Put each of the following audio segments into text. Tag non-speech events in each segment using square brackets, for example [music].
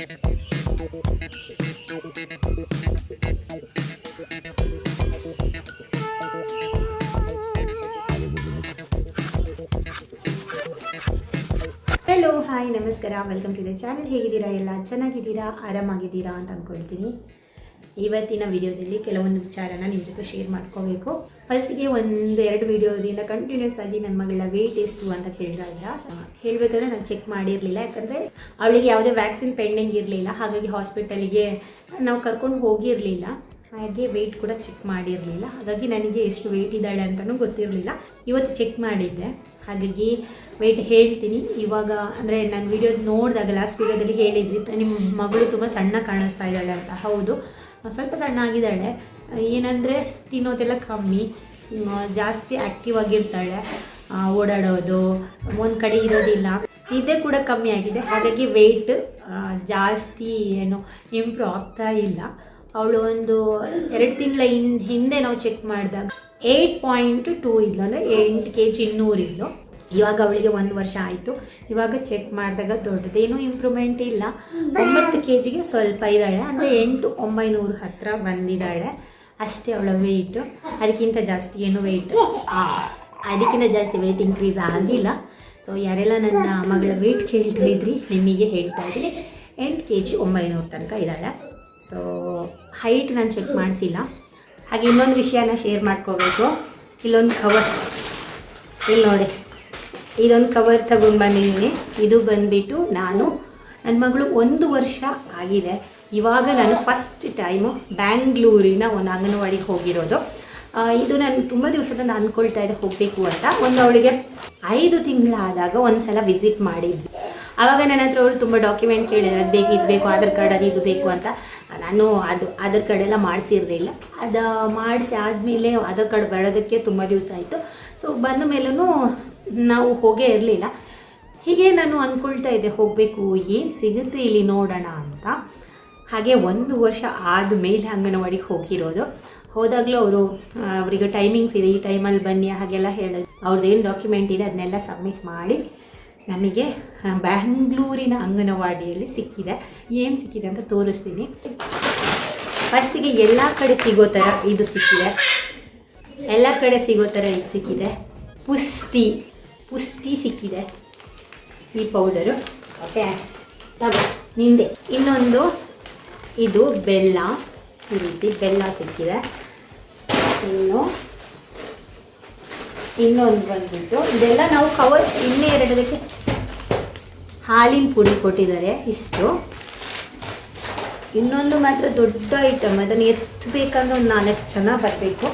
Hello hi ನಮಸ್ಕಾರ. Welcome to the channel ಹೇಗಿದ್ದೀರಾ? ಎಲ್ಲ ಚೆನ್ನಾಗಿದ್ದೀರಾ? ಆರಾಮಾಗಿದ್ದೀರಾ ಅಂತ ಅಂದ್ಕೊಳ್ತೀನಿ ಇವತ್ತಿನ ವಿಡಿಯೋದಲ್ಲಿ ಕೆಲವೊಂದು ವಿಚಾರನ ನಿಮ್ಮ ಜೊತೆ ಶೇರ್ ಮಾಡ್ಕೋಬೇಕು. ಫಸ್ಟ್ಗೆ ಒಂದು ಎರಡು ವಿಡಿಯೋದಿಂದ ಕಂಟಿನ್ಯೂಸ್ ಆಗಿ ನನ್ನ ಮಗಳ ವೆಯ್ಟ್ ಎಷ್ಟು ಅಂತ ಕೇಳ್ತಾ ಹೇಳಬೇಕಂದ್ರೆ ನಾನು ಚೆಕ್ ಮಾಡಿರಲಿಲ್ಲ, ಯಾಕಂದರೆ ಅವಳಿಗೆ ಯಾವುದೇ ವ್ಯಾಕ್ಸಿನ್ ಪೆಂಡಿಂಗ್ ಇರಲಿಲ್ಲ, ಹಾಗಾಗಿ ಹಾಸ್ಪಿಟಲಿಗೆ ನಾವು ಕರ್ಕೊಂಡು ಹೋಗಿರಲಿಲ್ಲ. ಹಾಗೆ ವೆಯ್ಟ್ ಕೂಡ ಚೆಕ್ ಮಾಡಿರಲಿಲ್ಲ, ಹಾಗಾಗಿ ನನಗೆ ಎಷ್ಟು ವೆಯ್ಟ್ ಇದ್ದಾಳೆ ಅಂತಲೂ ಗೊತ್ತಿರಲಿಲ್ಲ. ಇವತ್ತು ಚೆಕ್ ಮಾಡಿದ್ದೆ, ಹಾಗಾಗಿ ವೆಯ್ಟ್ ಹೇಳ್ತೀನಿ. ಇವಾಗ ಅಂದರೆ ನಾನು ವಿಡಿಯೋ ನೋಡಿದಾಗ ಲಾಸ್ಟ್ ವಿಡಿಯೋದಲ್ಲಿ ಹೇಳಿದ್ವಿ ನಿಮ್ಮ ಮಗಳು ತುಂಬ ಸಣ್ಣ ಕಾಣಿಸ್ತಾ ಇದ್ದಾಳೆ ಅಂತ. ಹೌದು. ಸ್ವಲ್ಪ ಸಣ್ಣ ಆಗಿದ್ದಾಳೆ. ಏನಂದರೆ ತಿನ್ನೋದೆಲ್ಲ ಕಮ್ಮಿ ಜಾಸ್ತಿ ಆ್ಯಕ್ಟಿವ್ ಆಗಿರ್ತಾಳೆ. ಓಡಾಡೋದು, ಒಂದು ಕಡೆ ಇರೋದಿಲ್ಲ. ಇದೇ ಕೂಡ ಕಮ್ಮಿ ಆಗಿದೆ. ಹಾಗಾಗಿ ವೆಯ್ಟ್ ಜಾಸ್ತಿ ಏನು ಇಂಪ್ರೂವ್ ಆಗ್ತಾ ಇಲ್ಲ. ಅವಳು ಒಂದು ಎರಡು ತಿಂಗಳ ಹಿಂದೆ ನಾವು ಚೆಕ್ ಮಾಡಿದಾಗ ಏಯ್ಟ್ ಪಾಯಿಂಟ್ ಟೂ ಇದ್ಲು ಅಂದರೆ ಎಂಟು ಕೆ ಜಿ ಇನ್ನೂರಿದ್ಲು ಇವಾಗ ಅವಳಿಗೆ ಒಂದು ವರ್ಷ ಆಯಿತು. ಇವಾಗ ಚೆಕ್ ಮಾಡಿದಾಗ ದೊಡ್ಡದೇನು ಇಂಪ್ರೂವ್ಮೆಂಟ್ ಇಲ್ಲ. ಒಂಬತ್ತು ಕೆ ಜಿಗೆ ಸ್ವಲ್ಪ ಇದ್ದಾಳೆ. ಅಂದರೆ ಎಂಟು ಒಂಬೈನೂರು ಹತ್ತಿರ ಬಂದಿದ್ದಾಳೆ. ಅಷ್ಟೇ ಅವಳ ವೆಯ್ಟು ಅದಕ್ಕಿಂತ ಜಾಸ್ತಿ ಏನು ವೆಯ್ಟ್ ಅದಕ್ಕಿಂತ ಜಾಸ್ತಿ ವೆಯ್ಟ್ ಇನ್ಕ್ರೀಸ್ ಆಗಿಲ್ಲ. ಸೊ ಯಾರೆಲ್ಲ ನನ್ನ ಮಗಳ ವೆಯ್ಟ್ ಕೇಳ್ತಾ ಇದ್ರಿ ನಿಮಗೆ ಹೇಳ್ತಾ ಇದ್ದೀನಿ. ಎಂಟು ಕೆ ಜಿ ಒಂಬೈನೂರು ತನಕ ಇದ್ದಾಳೆ. ಸೊ ಹೈಟ್ ನಾನು ಚೆಕ್ ಮಾಡಿಸಿಲ್ಲ. ಹಾಗೆ ಇನ್ನೊಂದು ವಿಷಯನ ಶೇರ್ ಮಾಡ್ಕೋಬೇಕು. ಇಲ್ಲೊಂದು ಕವರ್ ಇಲ್ಲಿ ನೋಡಿ. ಇದೊಂದು ಕವರ್ ತಗೊಂಡು ಬಂದಿದ್ದೀನಿ. ಇದು ಬಂದುಬಿಟ್ಟು ನಾನು ನನ್ನ ಮಗಳು ಒಂದು ವರ್ಷ ಆಗಿದೆ. ಇವಾಗ ನಾನು ಫಸ್ಟ್ ಟೈಮು ಬ್ಯಾಂಗ್ಳೂರಿನ ಒಂದು ಅಂಗನವಾಡಿಗೆ ಹೋಗಿರೋದು. ಇದು ನಾನು ತುಂಬ ದಿವಸದಿಂದ ಅಂದ್ಕೊಳ್ತಾ ಇದ್ದೆ ಹೋಗಬೇಕು ಅಂತ. ಒಂದು ಅವಳಿಗೆ ಐದು ತಿಂಗಳಾದಾಗ ಒಂದು ಸಲ ವಿಸಿಟ್ ಮಾಡಿದ್ವಿ. ಆವಾಗ ನನ್ನ ಹತ್ರ ಅವರು ತುಂಬ ಡಾಕ್ಯುಮೆಂಟ್ ಕೇಳಿದ್ರು, ಅದು ಬೇಕು, ಇದು ಬೇಕು, ಆಧಾರ್ ಕಾರ್ಡ್ ಅದು ಇದು ಬೇಕು ಅಂತ. ನಾನು ಅದು ಆಧಾರ್ ಕಾರ್ಡ್ ಎಲ್ಲ ಮಾಡಿಸಿರಲಿಲ್ಲ. ಅದು ಮಾಡಿಸಿ ಆದಮೇಲೆ ಆಧಾರ್ ಕಾರ್ಡ್ ಬರೋದಕ್ಕೆ ತುಂಬ ದಿವಸ ಆಯಿತು. ಸೊ ಬಂದ ಮೇಲೂ ನಾವು ಹೋಗೇ ಇರಲಿಲ್ಲ. ಹೀಗೆ ನಾನು ಅಂದ್ಕೊಳ್ತಾ ಇದ್ದೆ, ಹೋಗಬೇಕು, ಏನು ಸಿಗುತ್ತೆ ಇಲ್ಲಿ ನೋಡೋಣ ಅಂತ. ಹಾಗೆ ಒಂದು ವರ್ಷ ಆದಮೇಲೆ ಅಂಗನವಾಡಿಗೆ ಹೋಗಿರೋದು. ಹೋದಾಗಲೂ ಅವರು ಅವರಿಗೆ ಟೈಮಿಂಗ್ಸ್ ಇದೆ, ಈ ಟೈಮಲ್ಲಿ ಬನ್ನಿ, ಹಾಗೆಲ್ಲ ಹೇಳೋದು. ಅವ್ರದ್ದೇನು ಡಾಕ್ಯುಮೆಂಟ್ ಇದೆ, ಅದನ್ನೆಲ್ಲ ಸಬ್ಮಿಟ್ ಮಾಡಿ ನಮಗೆ ಬ್ಯಾಂಗ್ಳೂರಿನ ಅಂಗನವಾಡಿಯಲ್ಲಿ ಸಿಕ್ಕಿದೆ. ಏನು ಸಿಕ್ಕಿದೆ ಅಂತ ತೋರಿಸ್ತೀನಿ. ಫಸ್ಟಿಗೆ ಎಲ್ಲ ಕಡೆ ಸಿಗೋ ಥರ ಇದು ಸಿಕ್ಕಿದೆ. ಎಲ್ಲ ಕಡೆ ಸಿಗೋ ಥರ ಇದು ಸಿಕ್ಕಿದೆ. ಪುಷ್ಟಿ. ಪುಷ್ಟಿ ಸಿಕ್ಕಿದೆ. ಈ ಪೌಡರು ಓಕೆ ತಗೋ, ನಿಂದೆ. ಇನ್ನೊಂದು, ಇದು ಬೆಲ್ಲ. ಈ ರೀತಿ ಬೆಲ್ಲ ಸಿಕ್ಕಿದೆ. ಇನ್ನು, ಇನ್ನೊಂದು ಬಂದ್ಬಿಟ್ಟು, ಇದೆಲ್ಲ ನಾವು ಕವರ್ ಇನ್ನೇ ಎರಡದಕ್ಕೆ ಹಾಲಿನ ಪುಡಿ ಕೊಟ್ಟಿದ್ದಾರೆ, ಇಷ್ಟು. ಇನ್ನೊಂದು ಮಾತ್ರ ದೊಡ್ಡ ಐಟಮ್ ಅದನ್ನು ಎತ್ತಬೇಕಂದ್ರೆ ಒಂದು ನಾಲ್ಕು ಜನ ಬರಬೇಕು.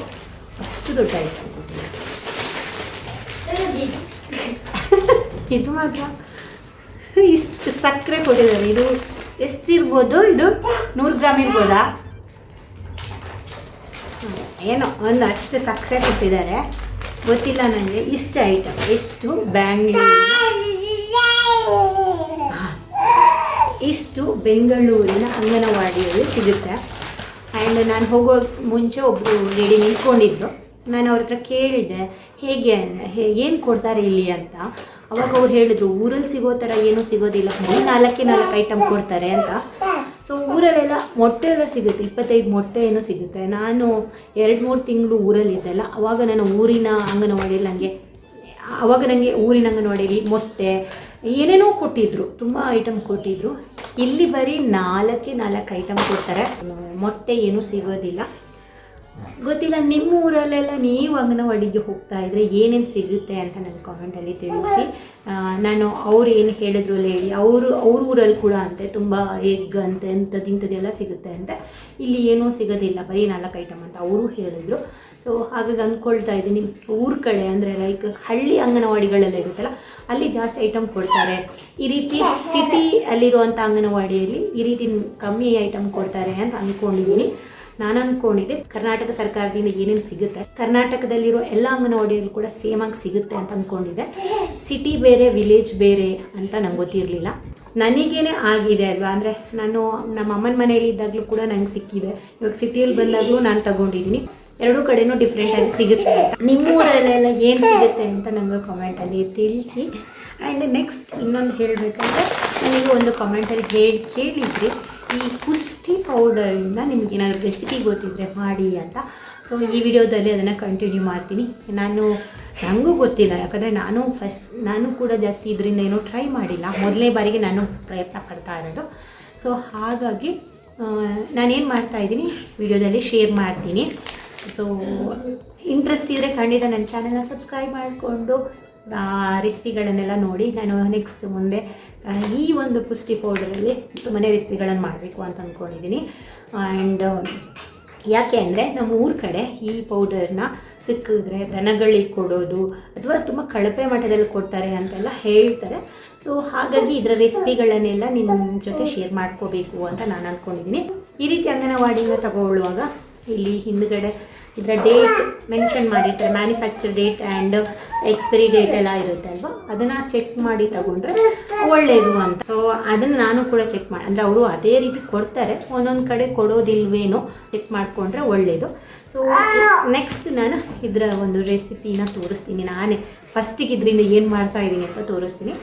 ಅಷ್ಟು ದೊಡ್ಡ ಐಟಮ್ ಕೊಟ್ಟಿದ್ದಾರೆ ಇದು ಮಾತ್ರ. ಇಷ್ಟು ಸಕ್ಕರೆ ಕೊಟ್ಟಿದ್ದಾರೆ. ಇದು ಎಷ್ಟಿರ್ಬೋದು? ಇದು ನೂರು ಗ್ರಾಮ್ ಇರ್ಬೋದಾ? ಏನೋ ಒಂದು ಅಷ್ಟು ಸಕ್ಕರೆ ಕೊಟ್ಟಿದ್ದಾರೆ. ಗೊತ್ತಿಲ್ಲ ನನಗೆ ಇಷ್ಟು ಐಟಮ್. ಎಷ್ಟು? ಬ್ಯಾಂಗ್ಳೂರಿನ. ಇಷ್ಟು ಬೆಂಗಳೂರಿನ ಅಂಗನವಾಡಿಯಲ್ಲಿ ಸಿಗುತ್ತೆ. ಆ್ಯಂಡ್ ನಾನು ಹೋಗೋ ಮುಂಚೆ ಒಬ್ಬರು ರೆಡಿ ನಿಂತ್ಕೊಂಡಿದ್ರು. ನಾನು ಅವ್ರ ಹತ್ರ ಕೇಳಿದೆ, ಹೇಗೆ ಏನು ಕೊಡ್ತಾರೆ ಇಲ್ಲಿ? ಅಂತ. ಅವಾಗ ಅವ್ರು ಹೇಳಿದ್ರು, ಊರಲ್ಲಿ ಸಿಗೋ ಥರ ಏನೂ ಸಿಗೋದಿಲ್ಲ ನಾಲ್ಕೇ ನಾಲ್ಕು ಐಟಮ್ ಕೊಡ್ತಾರೆ ಅಂತ. ಸೊ ಊರಲ್ಲೆಲ್ಲ ಮೊಟ್ಟೆ ಎಲ್ಲ ಸಿಗುತ್ತೆ, ಇಪ್ಪತ್ತೈದು ಮೊಟ್ಟೆ ಏನೋ ಸಿಗುತ್ತೆ. ನಾನು ಎರಡು ಮೂರು ತಿಂಗಳು ಊರಲ್ಲಿದ್ದೆಲ್ಲ ಅವಾಗ ನಾನು ಊರಿನ ಅಂಗನವಾಡಿಯಲ್ಲಿ ನನಗೆ ಅವಾಗ ನನಗೆ ಊರಿನ ಅಂಗನವಾಡಿಯಲ್ಲಿ ಮೊಟ್ಟೆ, ಏನೇನೋ ಕೊಟ್ಟಿದ್ರು, ತುಂಬ ಐಟಮ್ ಕೊಟ್ಟಿದ್ರು. ಇಲ್ಲಿ ಬರೀ ನಾಲ್ಕೇ ನಾಲ್ಕು ಐಟಮ್ ಕೊಡ್ತಾರೆ. ಮೊಟ್ಟೆ ಏನೂ ಸಿಗೋದಿಲ್ಲ. ಗೊತ್ತಿಲ್ಲ, ನಿಮ್ಮ ಊರಲ್ಲೆಲ್ಲ ನೀವು ಅಂಗನವಾಡಿಗೆ ಹೋಗ್ತಾ ಇದ್ರೆ ಏನೇನು ಸಿಗುತ್ತೆ ಅಂತ ನನ್ನ ಕಾಮೆಂಟಲ್ಲಿ ತಿಳಿಸಿ. ನಾನು ಅವ್ರು ಏನು ಹೇಳಿದ್ರು ಹೇಳಿ, ಅವರು, ಅವ್ರ ಊರಲ್ಲಿ ಕೂಡ ಅಂತೆ, ತುಂಬ ಎಗ್ ಅಂತೆ, ಇಂಥದ್ದು ಇಂಥದ್ದೆಲ್ಲ ಸಿಗುತ್ತೆ ಅಂತ. ಇಲ್ಲಿ ಏನೂ ಸಿಗೋದಿಲ್ಲ, ಬರೀ ನಾಲ್ಕು ಐಟಮ್ ಅಂತ ಅವರು ಹೇಳಿದ್ರು. ಸೊ ಹಾಗಾಗಿ ಅಂದ್ಕೊಳ್ತಾ ಇದ್ದೀನಿ, ಊರ ಕಡೆ ಅಂದರೆ ಲೈಕ್ ಹಳ್ಳಿ ಅಂಗನವಾಡಿಗಳೆಲ್ಲ ಇರುತ್ತಲ್ಲ, ಅಲ್ಲಿ ಜಾಸ್ತಿ ಐಟಮ್ ಕೊಡ್ತಾರೆ. ಈ ರೀತಿ ಸಿಟಿ ಅಲ್ಲಿರುವಂಥ ಅಂಗನವಾಡಿಯಲ್ಲಿ ಈ ರೀತಿ ಕಮ್ಮಿ ಐಟಮ್ ಕೊಡ್ತಾರೆ ಅಂತ ಅಂದ್ಕೊಂಡಿದ್ದೀನಿ. ನಾನು ಅನ್ಕೊಂಡಿದ್ದೆ ಕರ್ನಾಟಕ ಸರ್ಕಾರದಿಂದ ಏನೇನು ಸಿಗುತ್ತೆ. ಕರ್ನಾಟಕದಲ್ಲಿರೋ ಎಲ್ಲ ಅಂಗನವಾಡಿಯಲ್ಲೂ ಕೂಡ ಸೇಮ್ ಆಗಿ ಸಿಗುತ್ತೆ ಅಂತ ಅಂದ್ಕೊಂಡಿದ್ದೆ ಸಿಟಿ ಬೇರೆ ವಿಲೇಜ್ ಬೇರೆ ಅಂತ ನಂಗೆ ಗೊತ್ತಿರಲಿಲ್ಲ. ನನಗೇನೆ ಆಗಿದೆ ಅಲ್ವಾ? ಅಂದರೆ ನಾನು ನಮ್ಮ ಅಮ್ಮನ ಮನೆಯಲ್ಲಿ ಇದ್ದಾಗಲೂ ಕೂಡ ನಂಗೆ ಸಿಕ್ಕಿದೆ. ಇವಾಗ ಸಿಟಿಯಲ್ಲಿ ಬಂದಾಗಲೂ ನಾನು ತಗೊಂಡಿದ್ದೀನಿ. ಎರಡೂ ಕಡೆನೂ ಡಿಫ್ರೆಂಟಾಗಿ ಸಿಗುತ್ತೆ ಅಂತ. ನಿಮ್ಮೂರಲ್ಲೆಲ್ಲ ಏನು ಸಿಗುತ್ತೆ ಅಂತ ನಂಗೆ ಕಾಮೆಂಟಲ್ಲಿ ತಿಳಿಸಿ. ಆ್ಯಂಡ್ ನೆಕ್ಸ್ಟ್ ಇನ್ನೊಂದು ಹೇಳಬೇಕಂದ್ರೆ ನನಗೆ ಒಂದು ಕಮೆಂಟಲ್ಲಿ ಹೇಳಿ, ಕೇಳಿದ್ರಿ ಈ ಪುಷ್ಟಿ ಪೌಡರಿಂದ ನಿಮ್ಗೆ ಏನಾದರೂ ರೆಸಿಪಿ ಗೊತ್ತಿದ್ದರೆ ಮಾಡಿ ಅಂತ. ಸೊ ಈ ವಿಡಿಯೋದಲ್ಲಿ ಅದನ್ನು ಕಂಟಿನ್ಯೂ ಮಾಡ್ತೀನಿ. ನಾನು ನನಗೂ ಗೊತ್ತಿಲ್ಲ. ಯಾಕಂದರೆ ನಾನು ಫಸ್ಟ್ ನಾನು ಕೂಡ ಜಾಸ್ತಿ ಇದರಿಂದ ಏನೂ ಟ್ರೈ ಮಾಡಿಲ್ಲ. ಮೊದಲನೇ ಬಾರಿಗೆ ನಾನು ಪ್ರಯತ್ನ ಪಡ್ತಾ ಇರೋದು. ಸೊ ಹಾಗಾಗಿ ನಾನೇನು ಮಾಡ್ತಾ ಇದ್ದೀನಿ, ವಿಡಿಯೋದಲ್ಲಿ ಶೇರ್ ಮಾಡ್ತೀನಿ. ಸೊ ಇಂಟ್ರೆಸ್ಟ್ ಇದ್ದರೆ ಖಂಡಿತ ನನ್ನ ಚಾನಲ್ನ ಸಬ್ಸ್ಕ್ರೈಬ್ ಮಾಡಿಕೊಂಡು ರೆಸಿಪಿಗಳನ್ನೆಲ್ಲ ನೋಡಿ ನಾನು ನೆಕ್ಸ್ಟ್ ಮುಂದೆ ಈ ಒಂದು ಪುಷ್ಟಿ ಪೌಡರಲ್ಲಿ ತುಂಬಾ ರೆಸಿಪಿಗಳನ್ನು ಮಾಡಬೇಕು ಅಂತ ಅಂದ್ಕೊಂಡಿದ್ದೀನಿ ಆ್ಯಂಡ್ ಯಾಕೆ ಅಂದರೆ ನಮ್ಮ ಊರ ಕಡೆ ಈ ಪೌಡರ್ನ ಸಿಕ್ಕಿದ್ರೆ ದನಗಳಿಗೆ ಕೊಡೋದು ಅಥವಾ ತುಂಬ ಕಳಪೆ ಮಟ್ಟದಲ್ಲಿ ಕೊಡ್ತಾರೆ ಅಂತೆಲ್ಲ ಹೇಳ್ತಾರೆ. ಸೊ ಹಾಗಾಗಿ ಇದರ ರೆಸಿಪಿಗಳನ್ನೆಲ್ಲ ನಿಮ್ಮ ಜೊತೆ ಶೇರ್ ಮಾಡ್ಕೋಬೇಕು ಅಂತ ನಾನು ಅಂದ್ಕೊಂಡಿದ್ದೀನಿ ಈ ರೀತಿ ಅಂಗನವಾಡಿಯಿಂದ ತಗೊಳ್ಳುವಾಗ ಇಲ್ಲಿ ಹಿಂದ್ಗಡೆ ಇದರ ಡೇಟ್ ಮೆನ್ಷನ್ ಮಾಡಿರ್ತಾರೆ manufacture date and expiry date ಎಲ್ಲ ಇರುತ್ತೆ ಅಲ್ವಾ? ಅದನ್ನು ಚೆಕ್ ಮಾಡಿ ತಗೊಂಡ್ರೆ ಒಳ್ಳೆಯದು ಅಂತ. ಸೊ ಅದನ್ನು ನಾನು ಕೂಡ ಚೆಕ್ ಮಾಡಿ, ಅಂದರೆ ಅವರು ಅದೇ ರೀತಿ ಕೊಡ್ತಾರೆ, ಒಂದೊಂದು ಕಡೆ ಕೊಡೋದಿಲ್ವೇನೋ ಚೆಕ್ ಮಾಡಿಕೊಂಡ್ರೆ ಒಳ್ಳೆಯದು ಸೊ ನೆಕ್ಸ್ಟ್ ನಾನು ಇದರ ಒಂದು ರೆಸಿಪಿನ ತೋರಿಸ್ತೀನಿ. ನಾನೇ ಫಸ್ಟಿಗೆ ಇದರಿಂದ ಏನು ಮಾಡ್ತಾ ಇದ್ದೀನಿ ಅಂತ ತೋರಿಸ್ತೀನಿ.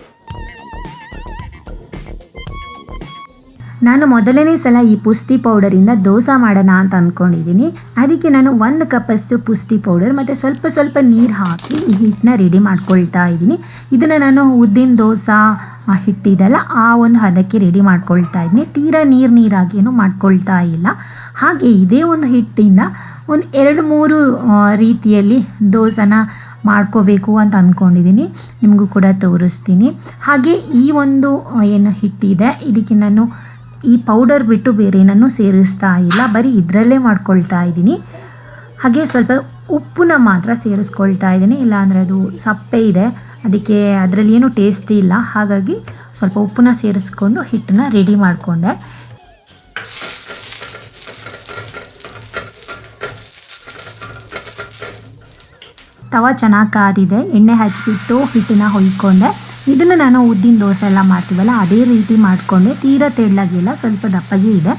ನಾನು ಮೊದಲನೇ ಸಲ ಈ ಪುಷ್ಟಿ ಪೌಡರಿಂದ ದೋಸೆ ಮಾಡೋಣ ಅಂತ ಅಂದ್ಕೊಂಡಿದ್ದೀನಿ ಅದಕ್ಕೆ ನಾನು ಒಂದು ಕಪ್ಪಷ್ಟು ಪುಷ್ಟಿ ಪೌಡರ್ ಮತ್ತು ಸ್ವಲ್ಪ ಸ್ವಲ್ಪ ನೀರು ಹಾಕಿ ಈ ಹಿಟ್ಟನ್ನ ರೆಡಿ ಮಾಡ್ಕೊಳ್ತಾ ಇದ್ದೀನಿ. ಇದನ್ನು ನಾನು ಉದ್ದಿನ ದೋಸೆ ಹಿಟ್ಟಿದೆಲ್ಲ ಆ ಒಂದು ಹದಕ್ಕೆ ರೆಡಿ ಮಾಡ್ಕೊಳ್ತಾ ಇದ್ದೀನಿ. ತೀರಾ ನೀರು ನೀರಾಗಿ ಏನು ಮಾಡ್ಕೊಳ್ತಾ ಇಲ್ಲ. ಹಾಗೆ ಇದೇ ಒಂದು ಹಿಟ್ಟಿಂದ ಒಂದು ಎರಡು ಮೂರು ರೀತಿಯಲ್ಲಿ ದೋಸೆನ ಮಾಡ್ಕೋಬೇಕು ಅಂತ ಅಂದ್ಕೊಂಡಿದ್ದೀನಿ ನಿಮಗೂ ಕೂಡ ತೋರಿಸ್ತೀನಿ. ಹಾಗೆ ಈ ಒಂದು ಏನು ಹಿಟ್ಟಿದೆ, ಇದಕ್ಕೆ ನಾನು ಈ ಪೌಡರ್ ಬಿಟ್ಟು ಬೇರೇನನ್ನು ಸೇರಿಸ್ತಾ ಇಲ್ಲ. ಬರೀ ಇದರಲ್ಲೇ ಮಾಡ್ಕೊಳ್ತಾ ಇದ್ದೀನಿ. ಹಾಗೆ ಸ್ವಲ್ಪ ಉಪ್ಪನ್ನ ಮಾತ್ರ ಸೇರಿಸ್ಕೊಳ್ತಾ ಇದ್ದೀನಿ. ಇಲ್ಲಾಂದರೆ ಅದು ಸಪ್ಪೆ ಇದೆ. ಅದಕ್ಕೆ ಅದರಲ್ಲಿ ಏನು ಟೇಸ್ಟ್ ಇಲ್ಲ. ಹಾಗಾಗಿ ಸ್ವಲ್ಪ ಉಪ್ಪನ್ನ ಸೇರಿಸ್ಕೊಂಡು ಹಿಟ್ಟನ್ನ ರೆಡಿ ಮಾಡಿಕೊಂಡೆ. ತವ ಚೆನ್ನಾಗಿ ಕಾದಿದೆ. ಎಣ್ಣೆ ಹಚ್ಚಿಬಿಟ್ಟು ಹಿಟ್ಟನ್ನ ಹೊಯ್ಕೊಂಡೆ. ಇದನ್ನು ನಾನು ಉದ್ದಿನ ದೋಸೆ ಎಲ್ಲ ಮಾಡ್ತೀವಲ್ಲ, ಅದೇ ರೀತಿ ಮಾಡಿಕೊಂಡೆ. ತೀರಾ ತೆಳ್ಳಗಿಲ್ಲ, ಸ್ವಲ್ಪ ದಪ್ಪಗೆ ಇದೆ.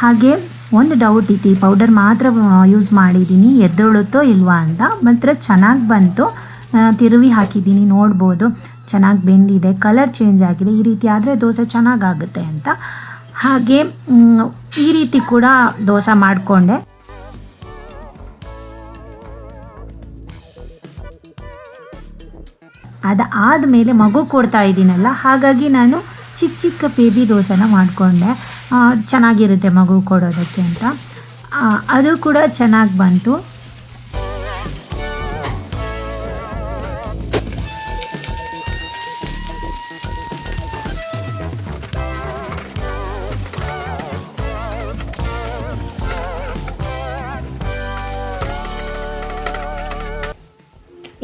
ಹಾಗೆ ಒಂದು ಡೌಟ್ ಇತ್ತು, ಈ ಪೌಡರ್ ಮಾತ್ರ ಯೂಸ್ ಮಾಡಿದ್ದೀನಿ, ಎದ್ದೊಳುತ್ತೋ ಇಲ್ವಾ ಅಂತ. ಮಾತ್ರ ಚೆನ್ನಾಗಿ ಬಂತು. ತಿರುವಿ ಹಾಕಿದ್ದೀನಿ, ನೋಡ್ಬೋದು. ಚೆನ್ನಾಗಿ ಬೆಂದಿದೆ ಕಲರ್ ಚೇಂಜ್ ಆಗಿದೆ. ಈ ರೀತಿ ಆದರೆ ದೋಸೆ ಚೆನ್ನಾಗಾಗುತ್ತೆ ಅಂತ. ಹಾಗೆ ಈ ರೀತಿ ಕೂಡ ದೋಸೆ ಮಾಡಿಕೊಂಡೆ. ಅದಾದಮೇಲೆ ಮಗು ಕೊಡ್ತಾ ಇದ್ದೀನಲ್ಲ, ಹಾಗಾಗಿ ನಾನು ಚಿಕ್ಕ ಚಿಕ್ಕ ಬೇಬಿ ದೋಸೆನ ಮಾಡಿಕೊಂಡೆ. ಚೆನ್ನಾಗಿರುತ್ತೆ ಮಗು ಕೊಡೋದಕ್ಕೆ ಅಂತ. ಅದು ಕೂಡ ಚೆನ್ನಾಗಿ ಬಂತು.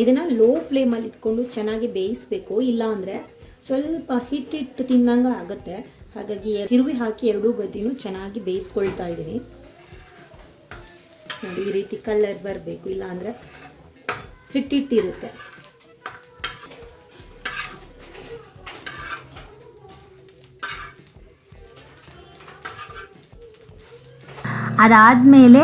ಇದನ್ನು ಲೋ ಫ್ಲೇಮಲ್ಲಿ ಇಟ್ಕೊಂಡು ಚೆನ್ನಾಗಿ ಬೇಯಿಸಬೇಕು. ಇಲ್ಲ ಅಂದರೆ ಸ್ವಲ್ಪ ಹಿಟ್ಟಿಟ್ಟು ತಿಂದಂಗೆ ಆಗುತ್ತೆ. ಹಾಗಾಗಿ ತಿರುವಿ ಹಾಕಿ ಎರಡೂ ಬದಿನೂ ಚೆನ್ನಾಗಿ ಬೇಯಿಸ್ಕೊಳ್ತಾ ಇದ್ದೀನಿ ನೋಡಿ, ಈ ರೀತಿ ಕಲ್ಲರ್ ಬರಬೇಕು. ಇಲ್ಲ ಅಂದರೆ ಹಿಟ್ಟಿಟ್ಟಿರುತ್ತೆ ಅದಾದಮೇಲೆ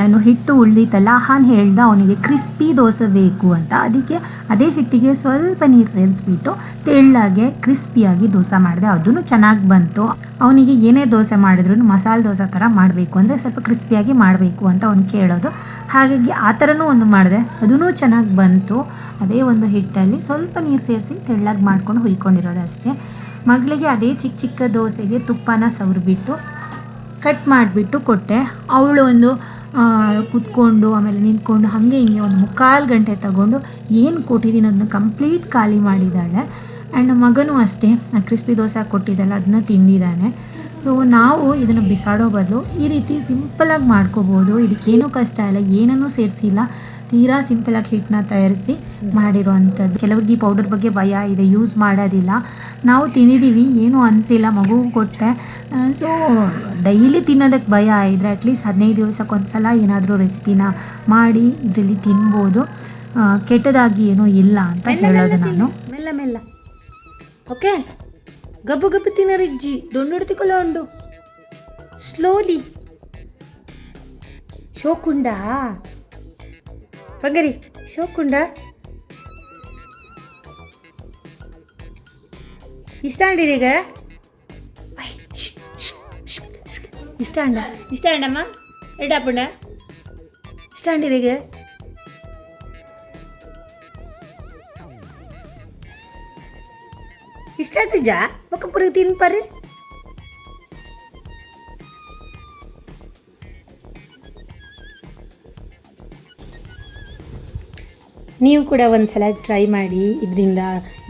ನಾನು ಹಿಟ್ಟು ಉಳಿದಿತ್ತಲ್ಲ, ಹಾನ್ ಹೇಳ್ದ ಅವನಿಗೆ ಕ್ರಿಸ್ಪಿ ದೋಸೆ ಬೇಕು ಅಂತ. ಅದಕ್ಕೆ ಅದೇ ಹಿಟ್ಟಿಗೆ ಸ್ವಲ್ಪ ನೀರು ಸೇರಿಸ್ಬಿಟ್ಟು ತೆಳ್ಳಗೆ ಕ್ರಿಸ್ಪಿಯಾಗಿ ದೋಸೆ ಮಾಡಿದೆ. ಅದೂ ಚೆನ್ನಾಗಿ ಬಂತು. ಅವನಿಗೆ ಏನೇ ದೋಸೆ ಮಾಡಿದ್ರು ಮಸಾಲೆ ದೋಸೆ ಥರ ಮಾಡಬೇಕು ಅಂದರೆ ಸ್ವಲ್ಪ ಕ್ರಿಸ್ಪಿಯಾಗಿ ಮಾಡಬೇಕು ಅಂತ ಅವ್ನು ಕೇಳೋದು. ಹಾಗಾಗಿ ಆ ಥರನೂ ಒಂದು ಮಾಡಿದೆ. ಅದೂ ಚೆನ್ನಾಗಿ ಬಂತು. ಅದೇ ಒಂದು ಹಿಟ್ಟಲ್ಲಿ ಸ್ವಲ್ಪ ನೀರು ಸೇರಿಸಿ ತೆಳ್ಳಗೆ ಮಾಡ್ಕೊಂಡು ಹುಯ್ಕೊಂಡಿರೋದು ಅಷ್ಟೇ. ಮಗಳಿಗೆ ಅದೇ ಚಿಕ್ಕ ಚಿಕ್ಕ ದೋಸೆಗೆ ತುಪ್ಪನ ಸವರ್ಬಿಟ್ಟು ಕಟ್ ಮಾಡಿಬಿಟ್ಟು ಕೊಟ್ಟೆ. ಅವಳು ಒಂದು ಕುತ್ಕೊಂಡು, ಆಮೇಲೆ ನಿಂತ್ಕೊಂಡು, ಹಾಗೆ ಹಿಂಗೆ ಒಂದು ಮುಕ್ಕಾಲು ಗಂಟೆ ತಗೊಂಡು ಏನು ಕೊಟ್ಟಿದ್ದೀನಿ ಅದನ್ನ ಕಂಪ್ಲೀಟ್ ಖಾಲಿ ಮಾಡಿದ್ದಾಳೆ. ಆ್ಯಂಡ್ ಮಗನೂ ಅಷ್ಟೇ ಕ್ರಿಸ್ಪಿ ದೋಸೆ ಕೊಟ್ಟಿದ್ದಲ್ಲ, ಅದನ್ನ ತಿಂದಿದ್ದಾನೆ. ಸೊ ನಾವು ಇದನ್ನು ಬಿಸಾಡೋ ಬದಲು ಈ ರೀತಿ ಸಿಂಪಲಾಗಿ ಮಾಡ್ಕೋಬೋದು. ಇದಕ್ಕೇನೂ ಕಷ್ಟ ಇಲ್ಲ, ಏನನ್ನೂ ಸೇರಿಸಿಲ್ಲ. ತೀರಾ ಸಿಂಪಲಾಗಿ ಹಿಟ್ಟನ್ನ ತಯಾರಿಸಿ ಮಾಡಿರುವಂಥದ್ದು. ಕೆಲವ್ರಿಗೆ ಈ ಪೌಡರ್ ಬಗ್ಗೆ ಭಯ ಇದೆ ಯೂಸ್ ಮಾಡೋದಿಲ್ಲ. ನಾವು ತಿಂದಿದ್ದೀವಿ ಏನೂ ಅನಿಸಿಲ್ಲ ಮಗು ಕೊಟ್ಟೆ. ಸೊ ಡೈಲಿ ತಿನ್ನೋದಕ್ಕೆ ಭಯ ಇದ್ದರೆ ಅಟ್ಲೀಸ್ಟ್ ಹದಿನೈದು ದಿವಸಕ್ಕೊಂದು ಸಲ ಏನಾದರೂ ರೆಸಿಪಿನ ಮಾಡಿ ಇದರಲ್ಲಿ ತಿನ್ಬೋದು. ಕೆಟ್ಟದಾಗಿ ಏನೂ ಇಲ್ಲ ಅಂತ ಹೇಳೋದು ನಾನು. ಮೆಲ್ಲ ಮೆಲ್ಲ. ಓಕೆ ಗಬ್ಬು ಗಬ್ಬು ತಿನ್ನರಿಜ್ಜಿ ದೊಣ್ಣುಡ್ತಿಕೊಳ್ಳೋ ಉಂಡು. ಸ್ಲೋಲಿ ಶೋಕುಂಡ? ಬಂಗರಿ ಶೋಕುಂಡ ಇಷ್ಟ ಅಂಡಿರೀಗ ಇಷ್ಟ ಅಂಡ ಇಷ್ಟ ಅಂಡಮ್ಮ ಎಡಾಪುಂಡ ಇಷ್ಟ ಅಂಡಿರೀಗ ಇಷ್ಟ ಆಗ್ತಿದ್ದ ಮಕ್ಕ ಪುರಿಗೆ ತಿನ್ಪಾರಿ ನೀವು ಕೂಡ ಒಂದು ಸಲ ಟ್ರೈ ಮಾಡಿ ಇದರಿಂದ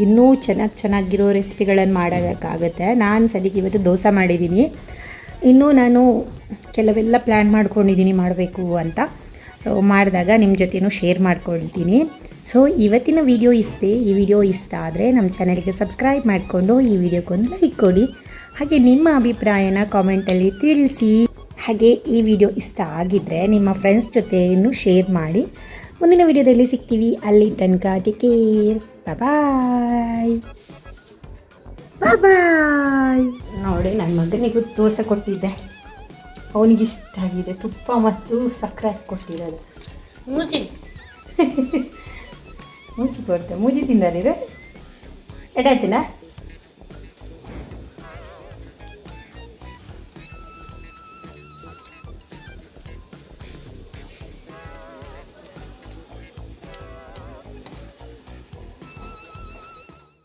ಇನ್ನೂ ಚೆನ್ನಾಗಿ ಚೆನ್ನಾಗಿರೋ ರೆಸಿಪಿಗಳನ್ನು ಮಾಡೋದಕ್ಕಾಗುತ್ತೆ ನಾನು ಸದ್ಯಕ್ಕೆ ಇವತ್ತು ದೋಸೆ ಮಾಡಿದ್ದೀನಿ ಇನ್ನೂ ನಾನು ಕೆಲವೆಲ್ಲ ಪ್ಲ್ಯಾನ್ ಮಾಡ್ಕೊಂಡಿದ್ದೀನಿ ಮಾಡಬೇಕು ಅಂತ. ಸೊ ಮಾಡಿದಾಗ ನಿಮ್ಮ ಜೊತೆನೂ ಶೇರ್ ಮಾಡ್ಕೊಳ್ತೀನಿ. ಸೊ ಇವತ್ತಿನ ವಿಡಿಯೋ ಇಷ್ಟೇ, ಈ ವಿಡಿಯೋ ಇಷ್ಟ ಆದರೆ ನಮ್ಮ ಚಾನಲ್ಗೆ ಸಬ್ಸ್ಕ್ರೈಬ್ ಮಾಡಿಕೊಂಡು ಈ ವಿಡಿಯೋಕ್ಕೊಂದು ಲೈಕ್ ಕೊಡಿ. ಹಾಗೆ ನಿಮ್ಮ ಅಭಿಪ್ರಾಯನ ಕಾಮೆಂಟಲ್ಲಿ ತಿಳಿಸಿ. ಹಾಗೆ ಈ ವಿಡಿಯೋ ಇಷ್ಟ ಆಗಿದ್ದರೆ ನಿಮ್ಮ ಫ್ರೆಂಡ್ಸ್ ಜೊತೆ ಇನ್ನೂ ಶೇರ್ ಮಾಡಿ. ಮುಂದಿನ ವಿಡಿಯೋದಲ್ಲಿ ಸಿಗ್ತೀವಿ. ಅಲ್ಲಿ ತನಕ ಟೇಕೇರ್ ಕೇರ್ ಬಾಯ್ ಬಾಯ್ ನೋಡಿ ನನ್ನ ಮಗನಿಗೂ ದೋಸೆ ಕೊಟ್ಟಿದ್ದೆ. ಅವನಿಗೆ ಇಷ್ಟ ಆಗಿದೆ. ತುಪ್ಪ ಮತ್ತು ಸಕ್ಕರೆ ಹಾಕಿ ಕೊಟ್ಟಿರೋದು. ಮೂಜಿ. [laughs] ಮೂಜಿ ಕೊಡ್ತೆ. ಮೂಜಿ ತಿಂದಾರಿರೆ ಎಡಾಯ್ತಿನ